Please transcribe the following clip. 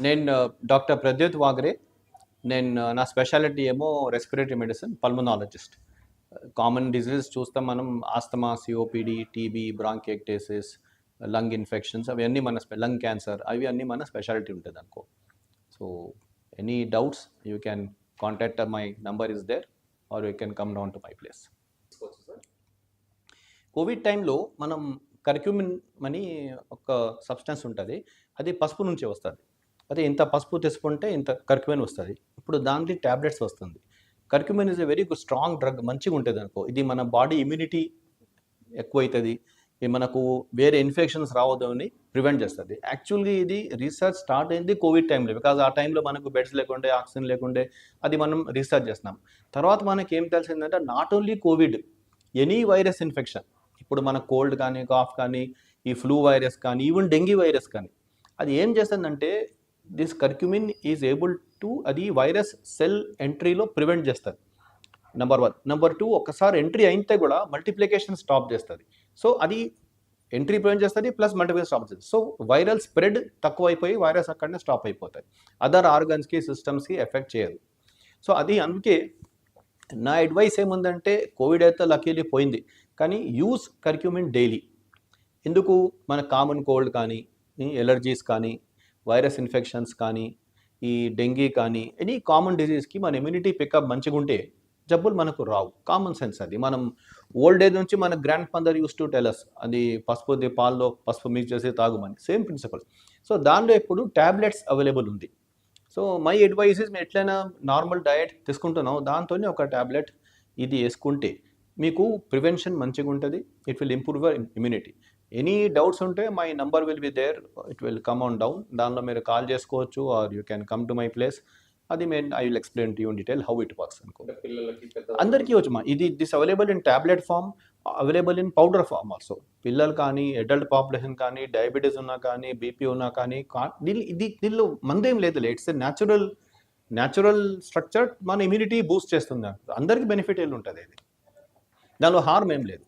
నేను డాక్టర్ ప్రద్యుత్ వాగరే. నేను నా స్పెషాలిటీ ఏమో respiratory medicine pulmonologist. Common diseases చూస్తాం మనం asthma C O P D T B bronchiectasis lung infections అవన్నీ మన లంగ్ క్యాన్సర్ అవి అన్నీ మన స్పెషాలిటీ ఉంటుంది అనుకో. So any doubts you can contact my number is there or you can come down to my place. COVID టైంలో మనం curcumin అని ఒక సబ్స్టెన్స్ ఉంటుంది. అది పసుపు నుంచి వస్తుంది. అదే ఇంత పసుపు తీసుకుంటే ఇంత కర్క్యూమిన్ వస్తుంది. ఇప్పుడు దానికి ట్యాబ్లెట్స్ వస్తుంది. Curcumin is a very good strong drug మంచిగా ఉంటుంది అనుకో. ఇది మన బాడీ ఇమ్యూనిటీ ఎక్కువైతుంది. ఇది మనకు వేరే ఇన్ఫెక్షన్స్ రావద్దు అని ప్రివెంట్ చేస్తుంది. యాక్చువల్గా ఇది రీసెర్చ్ స్టార్ట్ అయింది కోవిడ్ టైంలో. బికాజ్ ఆ టైంలో మనకు బెడ్స్ లేకుండే ఆక్సిజన్ లేకుండే అది మనం రీసెర్చ్ చేస్తున్నాం తర్వాత మనకి ఏం తెలిసిందంటే not only COVID any virus infection. ఇప్పుడు మన కోల్డ్ కానీ కాఫ్ కానీ ఈ ఫ్లూ వైరస్ కానీ ఈవెన్ డెంగీ వైరస్ కానీ. అది ఏం చేస్తుందంటే this curcumin is able to అది వైరస్ సెల్ ఎంట్రీలో ప్రివెంట్ చేస్తుంది. నెంబర్ వన్ నెంబర్ టూ ఒకసారి ఎంట్రీ అయితే కూడా మల్టిప్లికేషన్ స్టాప్ చేస్తుంది. సో అది ఎంట్రీ ప్రివెంట్ చేస్తుంది ప్లస్ మల్టిప్లికేషన్ స్టాప్ చేస్తుంది. సో వైరల్ స్ప్రెడ్ తక్కువ అయిపోయి వైరస్ అక్కడనే స్టాప్ అయిపోతాయి అదర్ ఆర్గన్స్కి సిస్టమ్స్కి ఎఫెక్ట్ చేయదు. సో అది అందుకే నా అడ్వైస్ ఏముందంటే కోవిడ్ అయితే లక్కీలీ పోయింది. కానీ యూస్ కర్క్యూమిన్ డైలీ. ఎందుకు? మన కామన్ కోల్డ్ కానీ ఎలర్జీస్ కానీ వైరస్ ఇన్ఫెక్షన్స్ కానీ ఈ డెంగీ కానీ ఎనీ కామన్ డిజీజ్కి మన ఇమ్యూనిటీ పికప్ మంచిగా ఉంటే జబ్బులు మనకు రావు. కామన్ సెన్స్ అది. మనం ఓల్డ్ ఏజ్ నుంచి మన grandfather used to tell us అది పసుపు ది పాల్లో పసుపు మిక్స్ చేసి తాగుమని. Same principle. సో దానిలో ఇప్పుడు ట్యాబ్లెట్స్ అవైలబుల్ ఉంది. సో మై అడ్వైస్ మేము ఎట్లయినా నార్మల్ డయట్ తీసుకుంటున్నాం దాంతోనే ఒక ట్యాబ్లెట్ ఇది వేసుకుంటే మీకు ప్రివెన్షన్ మంచిగా ఉంటుంది it will improve your immunity. Any doubts ఉంటే my number will be there it will come on down దానిలో మీరు కాల్ చేసుకోవచ్చు or you can come to my place అది మేము I will explain to you detail how it works అనుకో. అందరికీ వచ్చమ్మా ఇది this available in tablet form available in powder form also పిల్లలు కానీ అడల్ట్ పాపులేషన్ కానీ డయాబెటీస్ ఉన్నా కానీ బీపీ ఉన్నా కానీ దీని ఇది దీనిలో మందేం లేదు it's a natural natural structure మన ఇమ్యూనిటీ బూస్ట్ చేస్తుంది. అందరికీ బెనిఫిట్ వెళ్ళి ఉంటుంది ఇది. దానిలో హార్మ్ ఏం లేదు.